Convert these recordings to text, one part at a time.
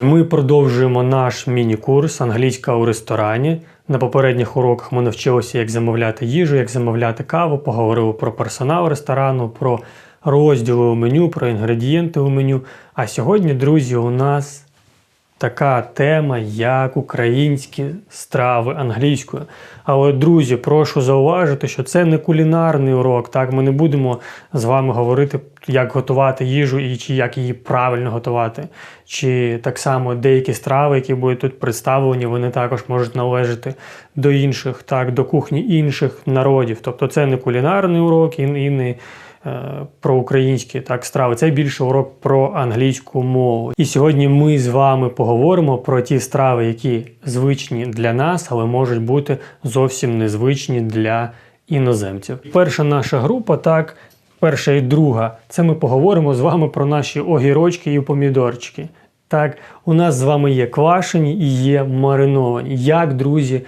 Ми продовжуємо наш міні-курс англійська у ресторані. На попередніх уроках ми навчилися, як замовляти їжу, як замовляти каву, поговорили про персонал ресторану, про розділи у меню, про інгредієнти у меню. А сьогодні, друзі, у нас така тема, як українські страви англійською. Але, друзі, прошу зауважити, що це не кулінарний урок. Так, ми не будемо з вами говорити, як готувати їжу і чи як її правильно готувати. Чи так само деякі страви, які будуть тут представлені, вони також можуть належати до інших, так, до кухні інших народів. Тобто це не кулінарний урок і, не про українські так страви. Це більше урок про англійську мову. І сьогодні ми з вами поговоримо про ті страви, які звичні для нас, але можуть бути зовсім незвичні для іноземців. Перша наша група, так, перша і друга, це ми поговоримо з вами про наші огірочки і помідорчики. Так, у нас з вами є квашені і є мариновані. Як, друзі,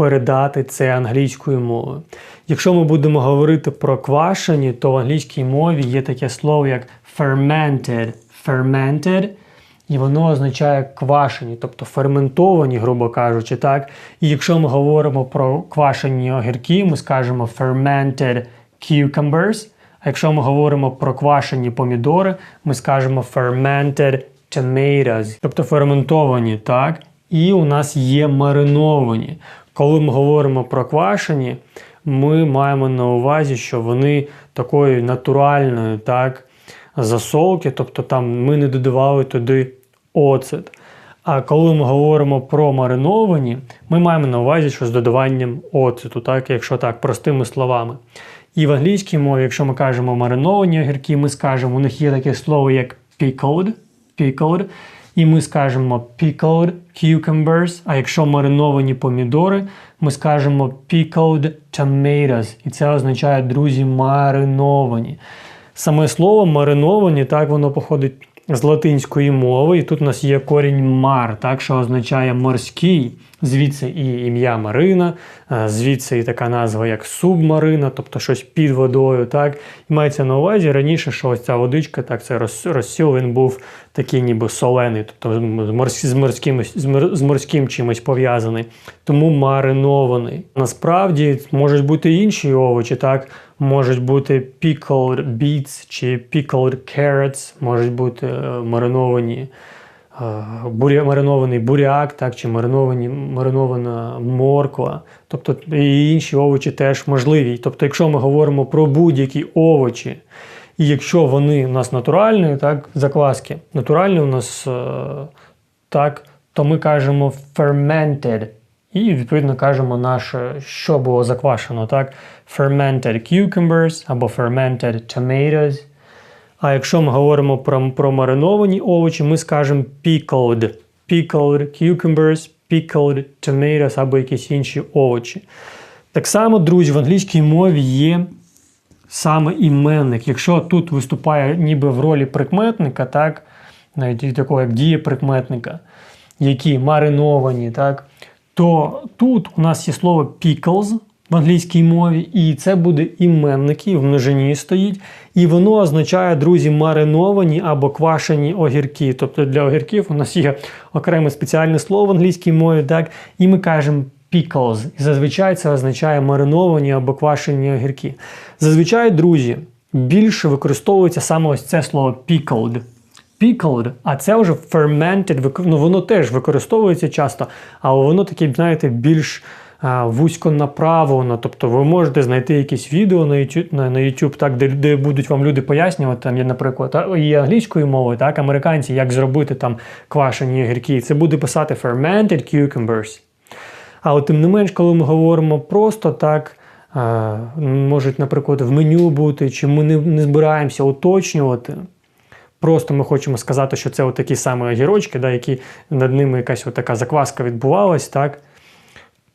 передати це англійською мовою? Якщо ми будемо говорити про квашені, то в англійській мові є таке слово як fermented. Fermented і воно означає квашені, тобто ферментовані, грубо кажучи, так. І якщо ми говоримо про квашені огірки, ми скажемо fermented cucumbers. А якщо ми говоримо про квашені помідори, ми скажемо fermented tomatoes, тобто ферментовані, так. І у нас є мариновані. Коли ми говоримо про квашені, ми маємо на увазі, що вони такої натуральної так, засолки, тобто там ми не додавали туди оцет. А коли ми говоримо про мариновані, ми маємо на увазі, що з додаванням оцету, так, якщо так, простими словами. І в англійській мові, якщо ми кажемо мариновані огірки, ми скажемо, у них є таке слово як pickled, pickled, і ми скажемо pickled cucumbers, а якщо мариновані помідори, ми скажемо pickled tomatoes. І це означає, друзі, мариновані. Саме слово мариновані, так воно походить з латинської мови, і тут у нас є корінь мар, так, що означає морський. Звідси і ім'я Марина, е, звідси і така назва, як субмарина, тобто щось під водою. так. І мається на увазі раніше, що ось ця водичка, так, це розсіл, він був такий ніби солений, тобто з морським, з морським, чимось пов'язаний. Тому маринований. Насправді можуть бути інші овочі, так. Можуть бути pickled beets чи pickled carrots, можуть бути е, мариновані буря, маринований буряк, так, чи мариновані, маринована морква, тобто і інші овочі теж можливі. Тобто, якщо ми говоримо про будь-які овочі, і якщо вони у нас натуральні, так, закваски, натуральні у нас е, так, то ми кажемо fermented. І, відповідно, кажемо наше, що було заквашено, так? Fermented cucumbers або fermented tomatoes. А якщо ми говоримо про про мариновані овочі, ми скажемо pickled. Pickled cucumbers, pickled tomatoes або якісь інші овочі. Так само, друзі, в англійській мові є саме іменник. Якщо тут виступає ніби в ролі прикметника, так, навіть такого як дієприкметника, які мариновані, так, то тут у нас є слово pickles в англійській мові, і це буде іменники, в множині стоїть. І воно означає, друзі, мариновані або квашені огірки. Тобто для огірків у нас є окреме спеціальне слово в англійській мові, так? І ми кажемо pickles. І зазвичай це означає мариновані або квашені огірки. Зазвичай, друзі, більше використовується саме ось це слово pickled. Pickled, а це вже fermented, ну воно теж використовується часто, але воно таке, знаєте, більш вузько направлено. Тобто ви можете знайти якісь відео на YouTube, на, на YouTube так, де де будуть вам люди пояснювати, там є, наприклад, і англійською мовою, так, американці, як зробити там квашені огірки. Це буде писати fermented cucumbers. Але тим не менш, коли ми говоримо просто так. Можуть, наприклад, в меню бути, чи ми не не збираємося уточнювати. Просто ми хочемо сказати, що це такі самі огірочки, да, які над ними якась така закваска відбувалась, так?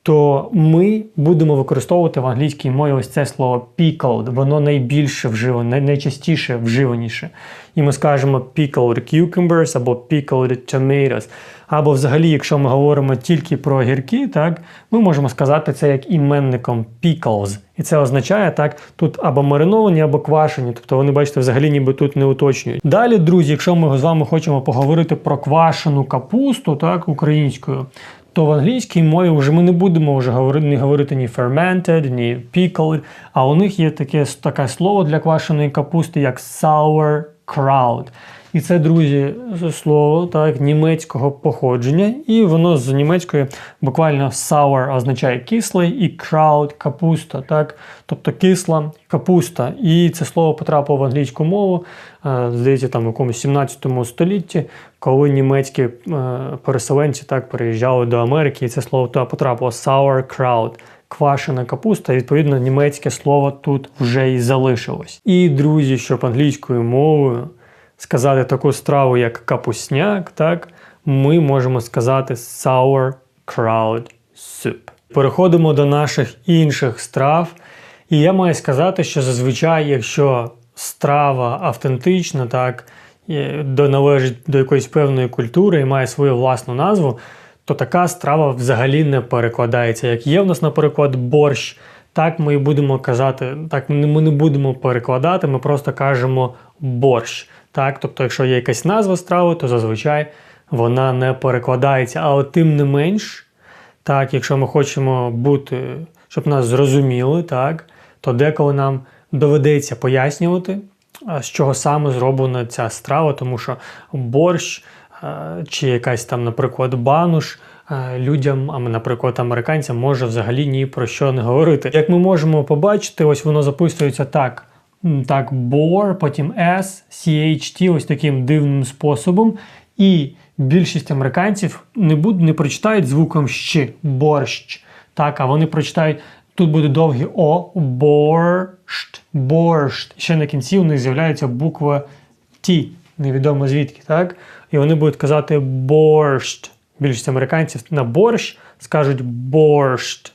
То ми будемо використовувати в англійській мові ось це слово pickled. Воно найбільше вживане, найчастіше вживаніше. І ми скажемо pickled cucumbers або pickled tomatoes. Або взагалі, якщо ми говоримо тільки про огірки, так, ми можемо сказати це як іменником pickles. І це означає так, тут або мариновані, або квашені. Тобто вони, бачите, взагалі ніби тут не уточнюють. Далі, друзі, якщо ми з вами хочемо поговорити про квашену капусту, так, українською, то в англійській мові вже ми не будемо вже говорити, не говорити ні fermented, ні pickled, а у них є таке, таке слово для квашеної капусти, як sauerkraut. І це, друзі, слово так, німецького походження, і воно з німецької буквально sour означає кислий, і kraut – капуста, так? тобто кисла капуста. І це слово потрапило в англійську мову, е, здається, там у якомусь 17 столітті, коли німецькі е, переселенці так переїжджали до Америки, і це слово туди потрапило sauerkraut – квашена капуста, і відповідно німецьке слово тут вже і залишилось. І друзі, щоб англійською мовою сказати таку страву, як капусняк, так, ми можемо сказати sauerkraut soup. Переходимо до наших інших страв. І я маю сказати, що зазвичай, якщо страва автентична, так, належить до якоїсь певної культури і має свою власну назву, то така страва взагалі не перекладається. Як є в нас, наприклад, борщ, так ми будемо казати, так ми не будемо перекладати, ми просто кажемо борщ. Так? Тобто, якщо є якась назва страви, то зазвичай вона не перекладається. Але тим не менш, так, якщо ми хочемо бути, щоб нас зрозуміли, так, то деколи нам доведеться пояснювати, з чого саме зроблена ця страва, тому що борщ чи якась там, наприклад, бануш. Людям, а наприклад, американцям може взагалі ні про що не говорити. Як ми можемо побачити, ось воно записується так. Так, bore, потім S, CHT, ось таким дивним способом. І більшість американців не буд, не прочитають звуком щ, борщ. Так, а вони прочитають, тут буде довгі О, борщ, борщ. Ще на кінці у них з'являється буква Т, невідомо звідки, так? І вони будуть казати борщ. Більшість американців на борщ скажуть борщ.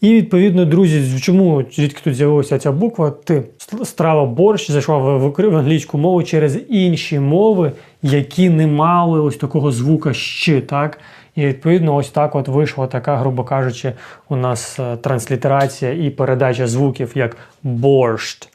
І відповідно, друзі, чому звідки тут з'явилася ця буква Т? Страва борщ зайшла в, англійську мову через інші мови, які не мали ось такого звука щ, так? І відповідно, ось так от вийшла така, грубо кажучи, у нас е, транслітерація і передача звуків як борщ.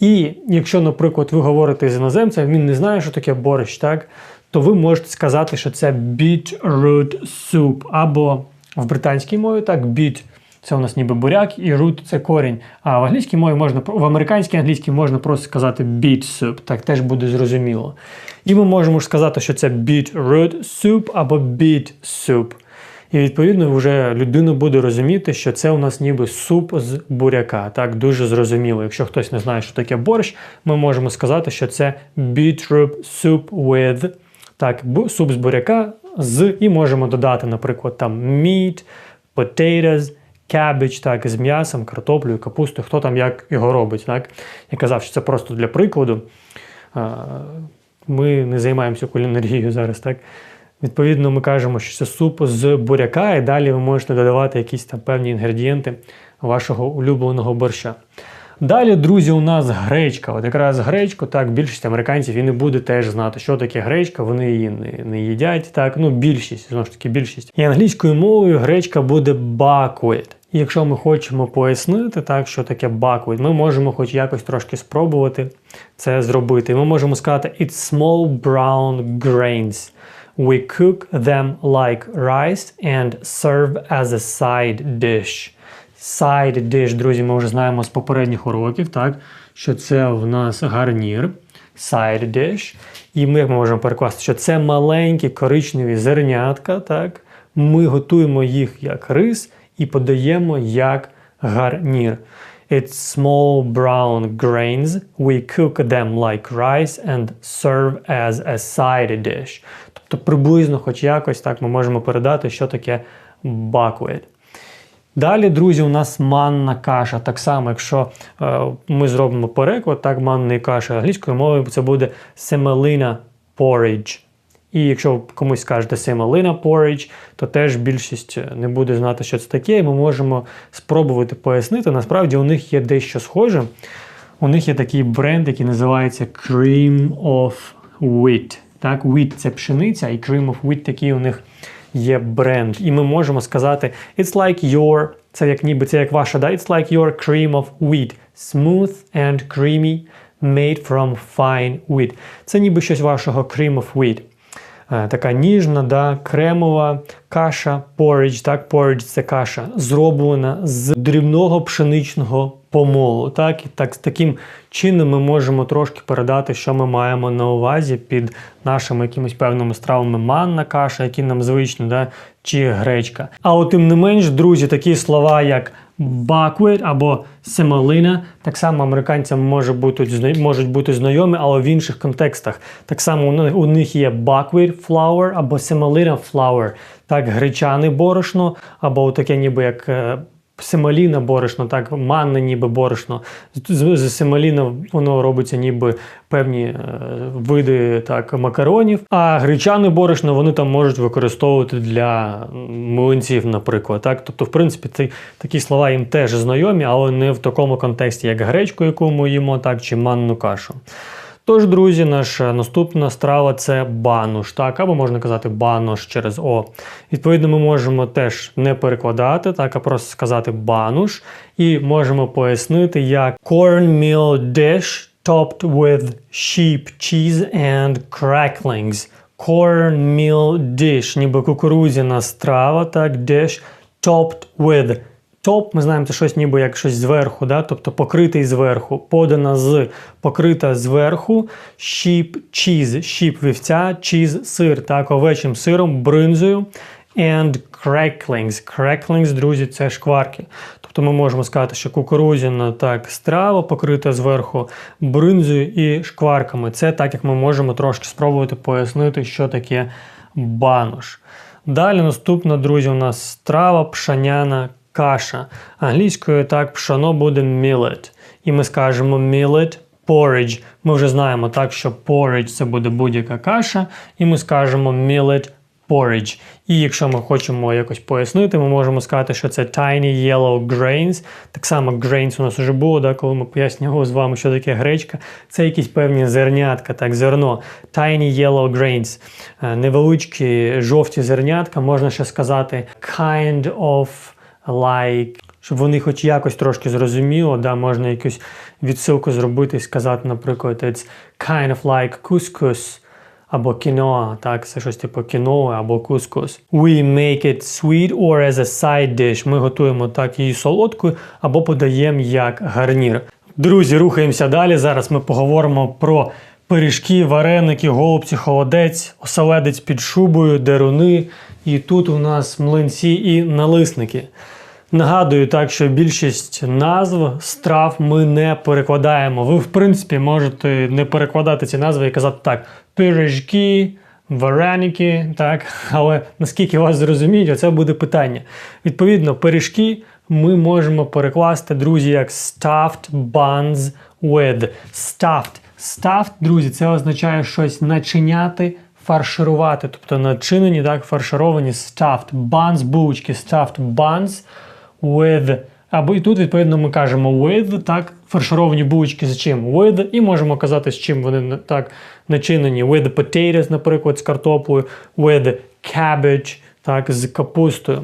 І якщо, наприклад, ви говорите з іноземцем, він не знає, що таке борщ, так? то ви можете сказати, що це beetroot soup, або в британській мові так, beet це у нас ніби буряк, і root – це корінь. А в англійській мові можна в американській англійській можна просто сказати beet soup, так теж буде зрозуміло. І ми можемо ж сказати, що це beetroot soup або beet soup. І відповідно вже людина буде розуміти, що це у нас ніби суп з буряка. Так, дуже зрозуміло. Якщо хтось не знає, що таке борщ, ми можемо сказати, що це beetroot soup with так, суп з буряка з, і можемо додати, наприклад, там meat, potatoes, cabbage, так, з м'ясом, картоплею, капустою, хто там як його робить. Так? Я казав, що це просто для прикладу. Ми не займаємося кулінарією зараз, так? Відповідно, ми кажемо, що це суп з буряка, і далі ви можете додавати якісь там певні інгредієнти вашого улюбленого борща. Далі, друзі, у нас гречка. От якраз гречку, так, більшість американців і не буде теж знати, що таке гречка, вони її не, не їдять. Так, ну більшість, знову ж таки, більшість. І англійською мовою гречка буде buckwheat. І якщо ми хочемо пояснити, так, що таке buckwheat, ми можемо хоч якось трошки спробувати це зробити. Ми можемо сказати it's small brown grains. We cook them like rice and serve as a side dish. Side dish, друзі, ми вже знаємо з попередніх уроків, так, що це в нас гарнір, side dish. І ми можемо перекласти, що це маленькі коричневі зернятка, так, ми готуємо їх як рис і подаємо як гарнір. It's small brown grains. We cook them like rice and serve as a side dish. Тобто приблизно хоч якось так ми можемо передати, що таке buckwheat. Далі, друзі, у нас манна каша. Так само, якщо е, ми зробимо переклад, так, манної каші англійською мовою, це буде semolina porridge. І якщо комусь скажете semolina porridge, то теж більшість не буде знати, що це таке, і ми можемо спробувати пояснити. Насправді у них є дещо схоже. У них є такий бренд, який називається Cream of Wheat. Так, wheat – це пшениця, і Cream of Wheat такий у них є бренд. І ми можемо сказати It's like your, це як ніби це як ваша, да? It's like your cream of wheat. Smooth and creamy, made from fine wheat. Це ніби щось вашого cream of wheat. Е, Така ніжна, да, кремова каша, porridge, так, porridge – це каша, зроблена з дрібного пшеничного помолу. Так, і так, таким чином ми можемо трошки передати, що ми маємо на увазі під нашими якимись певними стравами манна каша, які нам звичні, да, чи гречка. А от тим не менш, друзі, такі слова, як buckwheat або семолина так само американцям може бути, можуть бути знайомі, але в інших контекстах. Так само у них, є buckwheat flour або семолина flour, так, гречане борошно, або таке ніби як е, семаліна борошно, так, манне ніби борошно. З, з семаліна воно робиться ніби певні е, види так, макаронів, а гречане борошно вони там можуть використовувати для млинців, наприклад. Так? Тобто, в принципі, ці, такі слова їм теж знайомі, але не в такому контексті, як гречку, яку ми їмо, так, чи манну кашу. Тож, друзі, наша наступна страва це бануш, так, або можна казати банош через О. Відповідно, ми можемо теж не перекладати, так, а просто сказати бануш, і можемо пояснити як cornmeal dish topped with sheep cheese and cracklings. Cornmeal dish, ніби кукурудзяна страва, так, dish topped with. Топ, ми знаємо, це щось ніби як щось зверху, да? тобто покритий зверху, подана з, покрита зверху, sheep cheese, sheep вівця, cheese сир, так, овечим сиром, бринзою, and cracklings. Cracklings, друзі, це шкварки. Тобто ми можемо сказати, що кукурудзяна так, страва покрита зверху бринзою і шкварками. Це так, як ми можемо трошки спробувати пояснити, що таке банош. Далі наступна, друзі, у нас страва пшаняна каша. Англійською так пшоно буде millet. І ми скажемо millet porridge. Ми вже знаємо так, що porridge це буде будь-яка каша, і ми скажемо millet porridge. І якщо ми хочемо якось пояснити, ми можемо сказати, що це tiny yellow grains. Так само grains у нас вже було, да, коли ми пояснювали з вами, що таке гречка. Це якісь певні зернятка, так, зерно. Tiny yellow grains. Е, Невеличкі жовті зернятка, можна ще сказати kind of like, щоб вони хоч якось трошки зрозуміло, да, можна якусь відсилку зробити і сказати, наприклад, it's kind of like couscous або quinoa, так, це щось типу кіноа або couscous. We make it sweet or as a side dish. Ми готуємо так її солодкою або подаємо як гарнір. Друзі, рухаємося далі. Зараз ми поговоримо про пиріжки, вареники, голубці, холодець, оселедець під шубою, деруни. І тут у нас млинці і налисники. Нагадую так, що більшість назв страв ми не перекладаємо. Ви, в принципі, можете не перекладати ці назви і казати так: пиріжки, вареники, так, але наскільки вас зрозуміють, оце буде питання. Відповідно, пиріжки ми можемо перекласти, друзі, як stuffed buns with. Stuffed. Stuffed, друзі, це означає щось начиняти. Фарширувати, тобто начинені, так, фаршировані stuffed buns, булочки stuffed buns with. Або і тут, відповідно, ми кажемо with, так, фаршировані булочки з чим? With, і можемо казати, з чим вони так начинені. With potatoes, наприклад, з картоплею, with cabbage, так, з капустою.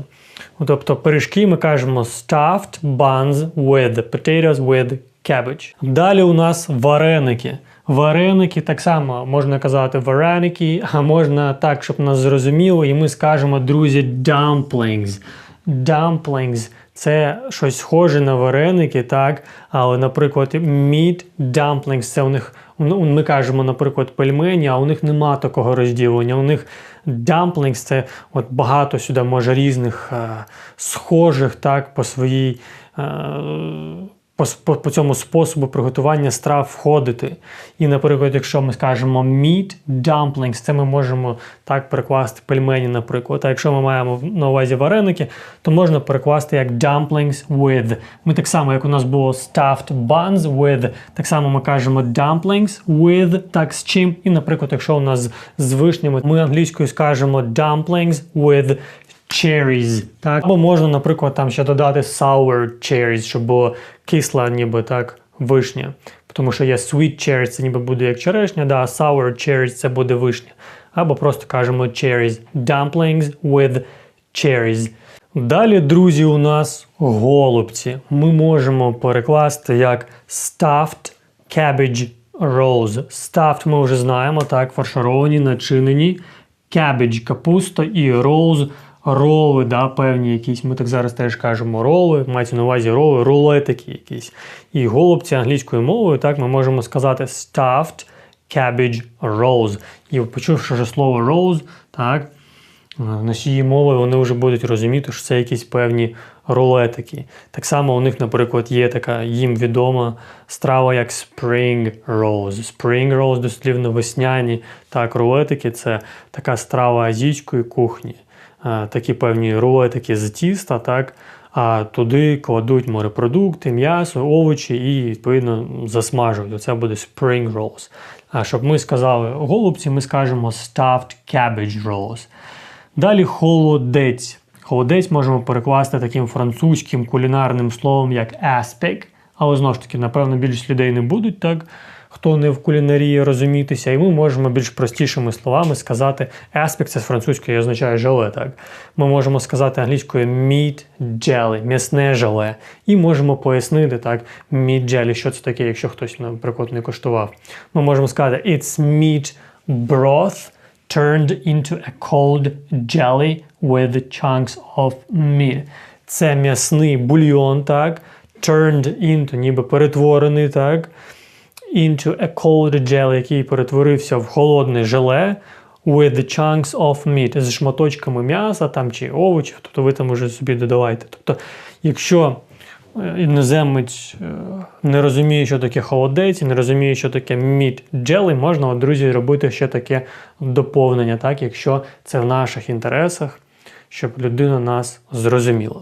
Тобто пиріжки ми кажемо stuffed buns with potatoes with cabbage. Далі у нас вареники. Вареники так само можна казати вареники, а можна так, щоб нас зрозуміло, і ми скажемо, друзі, dumplings. Dumplings – це щось схоже на вареники, так? Але, наприклад, meat dumplings – це у них, ну, ми кажемо, наприклад, пельмені, а у них нема такого розділення. У них dumplings – це от багато сюди може різних е, схожих так, по своїй. Е, по, по, по цьому способу приготування страв входити. І, наприклад, якщо ми скажемо meat dumplings, це ми можемо так перекласти пельмені, наприклад. А якщо ми маємо на увазі вареники, то можна перекласти як dumplings with. Ми так само, як у нас було stuffed buns with, так само ми кажемо dumplings with, так з чим. І, наприклад, якщо у нас з- вишнями, ми англійською скажемо dumplings with cherries. Так? Або можна, наприклад, там ще додати sour cherries, щоб було кисла, ніби так, вишня. Тому що є sweet cherries, це ніби буде як черешня, да, а sour cherries це буде вишня. Або просто кажемо cherries. Dumplings with cherries. Далі, друзі, у нас голубці. Ми можемо перекласти як stuffed cabbage rolls. Stuffed ми вже знаємо, так, фаршировані, начинені. Cabbage – капуста і rolls – роли, да, певні якісь. Ми так зараз теж кажемо роли, мається на увазі роли, рулетики якісь. І голубці англійською мовою, так, ми можемо сказати stuffed cabbage rolls. І почувши вже слово rolls, так, носії мови вони вже будуть розуміти, що це якісь певні рулетики. Так само у них, наприклад, є така їм відома страва, як spring rolls. Spring rolls, дослівно весняні. Так, рулетики це така страва азійської кухні. А, Такі певні рулетики з тіста, так. А туди кладуть морепродукти, м'ясо, овочі і відповідно засмажують. Оце буде spring rolls. А щоб ми сказали голубці, ми скажемо stuffed cabbage rolls. Далі холодець. Холодець можемо перекласти таким французьким кулінарним словом, як aspic. Але знову ж таки, напевно, більшість людей не будуть так, хто не в кулінарії розумітися. І ми можемо більш простішими словами сказати aspic – це з французької означає желе. Так? Ми можемо сказати англійською meat jelly, м'ясне желе. І можемо пояснити так, meat jelly, що це таке, якщо хтось, наприклад, не коштував. Ми можемо сказати it's meat broth turned into a cold jelly with chunks of meat. Це м'ясний бульйон, так? Turned into, ніби перетворений, так? Into a cold jelly, який перетворився в холодне желе with chunks of meat, з шматочками м'яса там, чи овочів, тобто ви там уже собі додавайте. Тобто, якщо е, іноземець е, не розуміє, що таке холодець, і не розуміє, що таке meat jelly, можна, от, друзі, робити ще таке доповнення, так, якщо це в наших інтересах, щоб людина нас зрозуміла.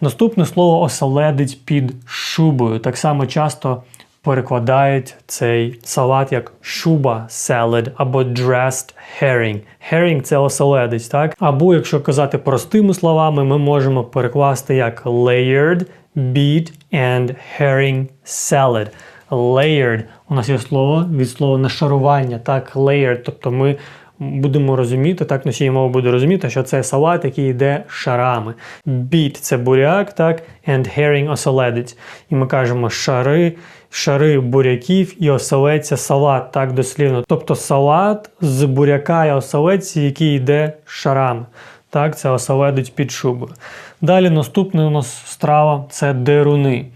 Наступне слово оселедець під шубою. Так само часто перекладають цей салат як шуба salad або dressed herring. Herring – це оселедець, так? Або, якщо казати простими словами, ми можемо перекласти як layered, beet and herring salad. Layered у нас є слово від слова нашарування, так, layered, тобто ми будемо розуміти, так носій мови буде розуміти, що це салат, який йде шарами. Beet – це буряк, так, and herring – оселедець. І ми кажемо шари, шари буряків і це салат, так дослівно. Тобто салат з буряка і оселедці, який йде шарами. Так, це оселедець під шубою. Далі наступна у нас страва це деруни.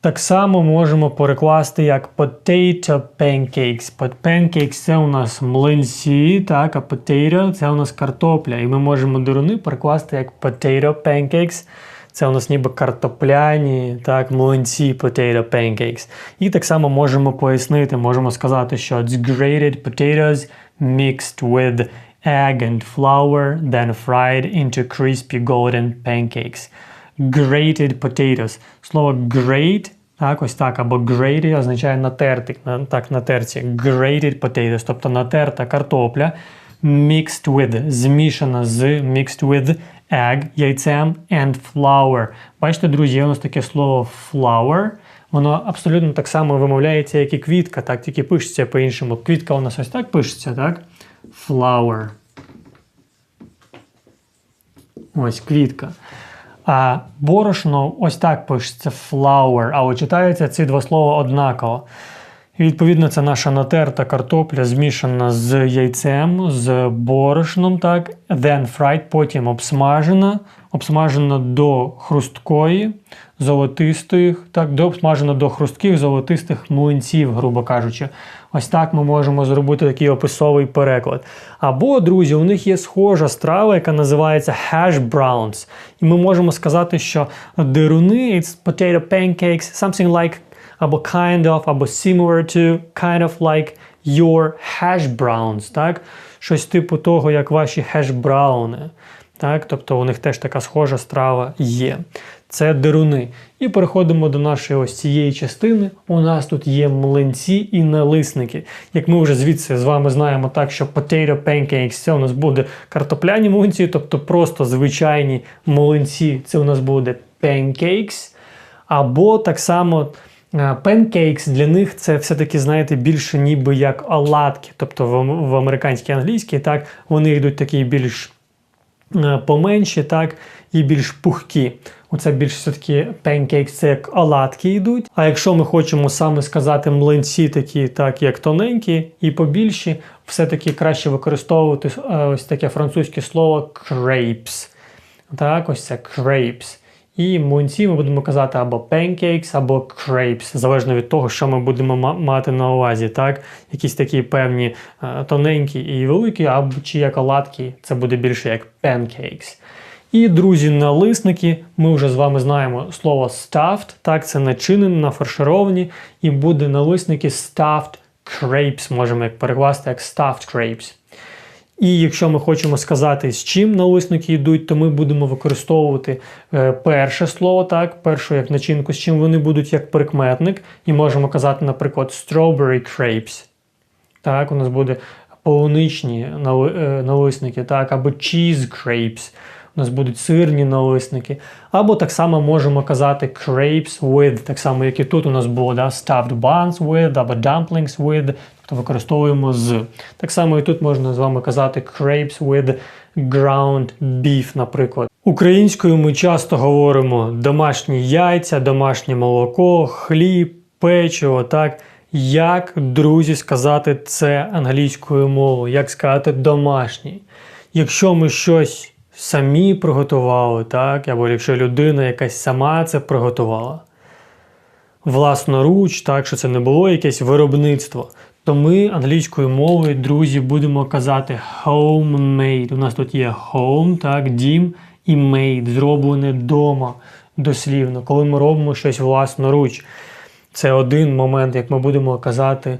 Так само можемо перекласти як potato pancakes. Pancakes це у нас млинці, так, а potato це у нас картопля. І ми можемо деруни перекласти як potato pancakes. Це у нас ніби картопляні, так, млинці, potato pancakes. І так само можемо пояснити, можемо сказати, що it's grated potatoes mixed with egg and flour, then fried into crispy golden pancakes. Grated potatoes. Слово grate, так, ось так, або grated означає натерти, на- так, натерці. Grated potatoes, тобто натерта картопля, mixed with, змішана з mixed with egg, яйцем and flour. Бачите, друзі, є у нас таке слово flour. Воно абсолютно так само вимовляється, як і квітка, так, тільки пишеться по-іншому. Квітка у нас ось так пишеться, так? Flower. Ось квітка. А борошно ось так пишеться flour, але читаються ці два слова однаково. Відповідно, це наша натерта картопля змішана з яйцем, з борошном, так, then fried, потім обсмажена, обсмажена до хрусткої, золотистої, так, до обсмажена до хрустких золотистих млинців, грубо кажучи. Ось так ми можемо зробити такий описовий переклад. Або, друзі, у них є схожа страва, яка називається hash browns. І ми можемо сказати, що дируни it's potato pancakes, something like або kind of, або similar to, kind of like your hash browns, так? Щось типу того, як ваші хеш-брауни. Так? Тобто у них теж така схожа страва є. Це дируни. І переходимо до нашої ось цієї частини. У нас тут є млинці і налисники. Як ми вже звідси з вами знаємо, так що potato pancakes це у нас буде картопляні млинці, тобто просто звичайні млинці, це у нас буде pancakes. Або так само pancakes для них це все-таки, знаєте, більше ніби як оладки. Тобто в, в американській англійській так, вони йдуть такі більш е, поменші, так, і більш пухкі. Оце більш все-таки pancakes, це як оладки йдуть. А якщо ми хочемо саме сказати млинці такі, так як тоненькі і побільші, все-таки краще використовувати е, ось таке французьке слово crepes. Так, ось це crepes. І млинці ми будемо казати або pancakes, або crepes, залежно від того, що ми будемо мати на увазі. Так? Якісь такі певні е, тоненькі і великі, або чи як оладки, це буде більше як pancakes. І, друзі, налисники, ми вже з вами знаємо слово stuffed, так, це начинені, нафаршировані, і буде налисники stuffed crepes, можемо як перекласти як stuffed crepes. І якщо ми хочемо сказати, з чим налисники йдуть, то ми будемо використовувати е, перше слово, так, першу як начинку, з чим вони будуть як прикметник, і можемо казати, наприклад, strawberry crepes. Так, у нас буде полуничні нали- е, налисники, так, або cheese crepes. У нас будуть сирні налисники. Або так само можемо казати crepes with, так само, як і тут у нас було да, stuffed buns with, або dumplings with, тобто використовуємо з. Так само і тут можна з вами казати crepes with ground beef, наприклад. Українською ми часто говоримо домашні яйця, домашнє молоко, хліб, печиво, так. Як, друзі, сказати це англійською мовою? Як сказати домашній? Якщо ми щось самі приготували, так, або якщо людина якась сама це приготувала власноруч, так, що це не було якесь виробництво, то ми англійською мовою, друзі, будемо казати homemade. У нас тут є home, так, дім і made, зроблене вдома, дослівно, коли ми робимо щось власноруч. Це один момент, як ми будемо казати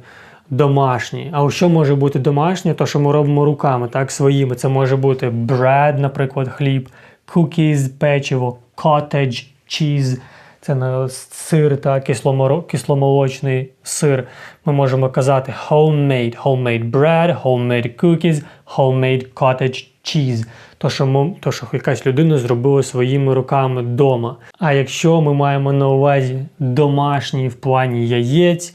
домашній. А що може бути домашнє? То, що ми робимо руками, так, своїми. Це може бути bread, наприклад, хліб, cookies, печиво, cottage, cheese. Це на сир та кисломолочний сир. Ми можемо казати homemade, homemade bread, homemade cookies, homemade cottage cheese. То що, то, що якась людина зробила своїми руками вдома. А якщо ми маємо на увазі домашній в плані яєць,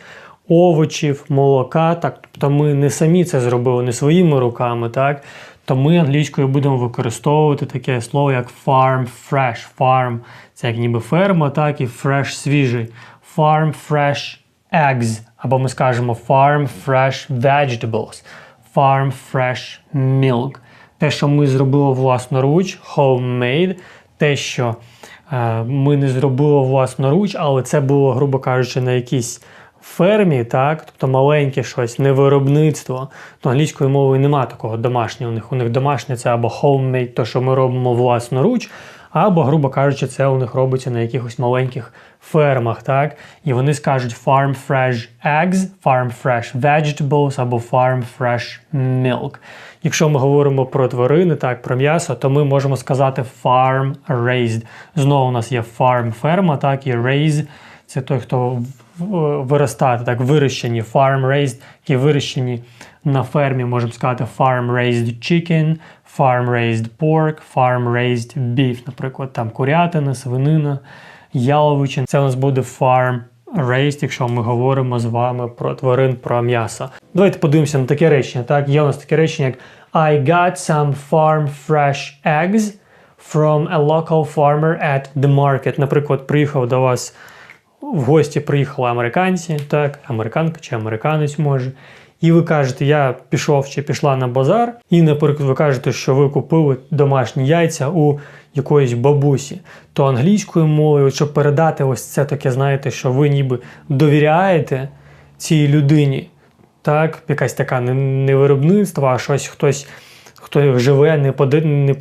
овочів, молока, так, тобто ми не самі це зробили, не своїми руками, так, то ми англійською будемо використовувати таке слово, як farm fresh. Farm – це як ніби ферма, так, і fresh свіжий. Farm fresh eggs, або ми скажемо farm fresh vegetables, farm fresh milk. Те, що ми зробили власноруч, homemade, те, що е, ми не зробили власноруч, але це було, грубо кажучи, на якійсь фермі, так, тобто маленьке щось, не виробництво, то англійською мовою немає такого домашнього. У них у них домашнє це або homemade, то що ми робимо власноруч, або, грубо кажучи, це у них робиться на якихось маленьких фермах, так? І вони скажуть farm fresh eggs, farm fresh vegetables або farm fresh milk. Якщо ми говоримо про тварини, так, про м'ясо, то ми можемо сказати farm raised. Знову у нас є farm ферма, так, і raise – це той, хто виростати, так, вирощені, farm raised, які вирощені на фермі, можемо сказати farm raised chicken, farm raised pork, farm raised beef, наприклад, там курятина, свинина, яловичина. Це у нас буде farm raised, якщо ми говоримо з вами про тварин, про м'ясо. Давайте подивимося на таке речення. Так, є у нас таке речення, як I got some farm fresh eggs from a local farmer at the market. Наприклад, приїхав до вас в гості приїхали американці, так, американка чи американець може. І ви кажете, я пішов чи пішла на базар, і, наприклад, ви кажете, що ви купили домашні яйця у якоїсь бабусі, то англійською мовою, щоб передати ось це таке, знаєте, що ви ніби довіряєте цій людині, так, якась така не, не виробництво, а щось хтось. Хто живе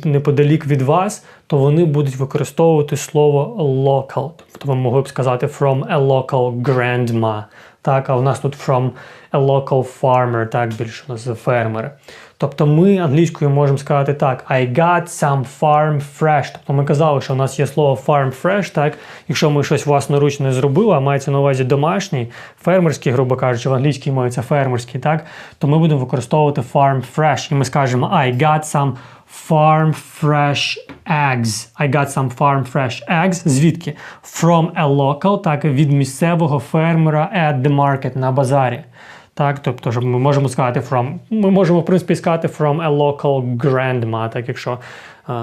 неподалік від вас, то вони будуть використовувати слово local. Тобто ви могли б сказати from a local grandma. Так, а у нас тут from a local farmer, так, більше у нас фермери. Тобто ми англійською можемо сказати так: I got some farm fresh. Тобто ми казали, що у нас є слово farm fresh, так, якщо ми щось власноруч не зробили, а мається на увазі домашній, фермерський, грубо кажучи, в англійській мові фермерський, так, то ми будемо використовувати farm fresh. І ми скажемо I got some farm fresh eggs. I got some farm fresh eggs. Звідки? From a local, так, від місцевого фермера at the market на базарі. Так, тобто, що ми можемо сказати from, ми можемо, в принципі, сказати from a local grandma, так, якщо е,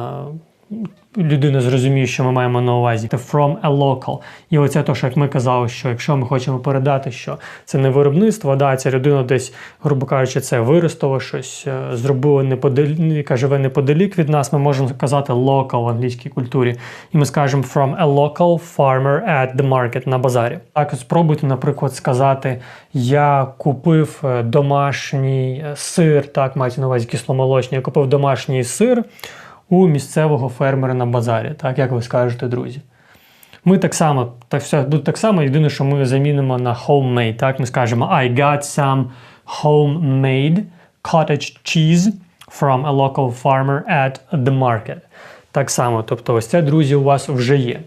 людина зрозуміє, що ми маємо на увазі. Це from a local. І оце то, що як ми казали, що якщо ми хочемо передати, що це не виробництво, да, ця людина десь, грубо кажучи, це виростила щось, е, зробила неподалік, яка живе неподалік від нас, ми можемо казати local в англійській культурі. І ми скажемо from a local farmer at the market на базарі. Так, спробуйте, наприклад, сказати: я купив е, домашній е, сир, так, мається на увазі кисломолочний, я купив домашній сир у місцевого фермера на базарі, так як ви скажете, друзі. Ми так само, так все буде так само, єдине, що ми замінимо на homemade. Так, ми скажемо I got some homemade cottage cheese from a local farmer at the market. Так само, тобто, ось це, друзі, у вас вже є.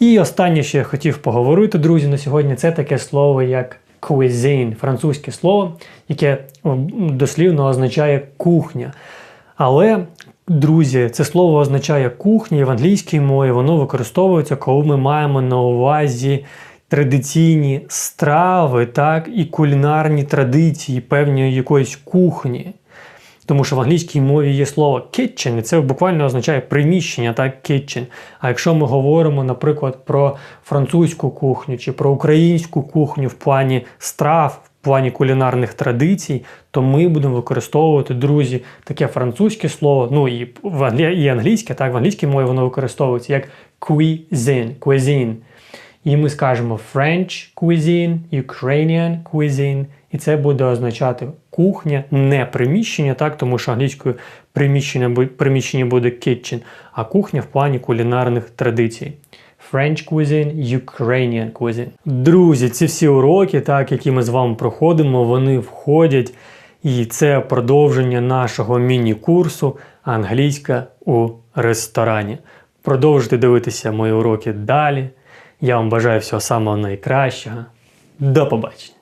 І останнє, що я хотів поговорити, друзі, на сьогодні, це таке слово, як cuisine, французьке слово, яке дослівно означає кухня. Але, друзі, це слово означає кухня і в англійській мові воно використовується, коли ми маємо на увазі традиційні страви, так, і кулінарні традиції певної якоїсь кухні. Тому що в англійській мові є слово kitchen, і це буквально означає приміщення, так, kitchen. А якщо ми говоримо, наприклад, про французьку кухню чи про українську кухню в плані страв, в плані кулінарних традицій, то ми будемо використовувати, друзі, таке французьке слово, ну і в і англійське, так, в англійській мові воно використовується як cuisine, cuisine. І ми скажемо French cuisine, Ukrainian cuisine, і це буде означати кухня, не приміщення, так, тому що англійською приміщення, приміщення буде kitchen, а кухня в плані кулінарних традицій. French cuisine, Ukrainian cuisine. Друзі, ці всі уроки, так, які ми з вами проходимо, вони входять, і це продовження нашого міні-курсу англійська у ресторані. Продовжуйте дивитися мої уроки далі. Я вам бажаю всього самого найкращого. До побачення!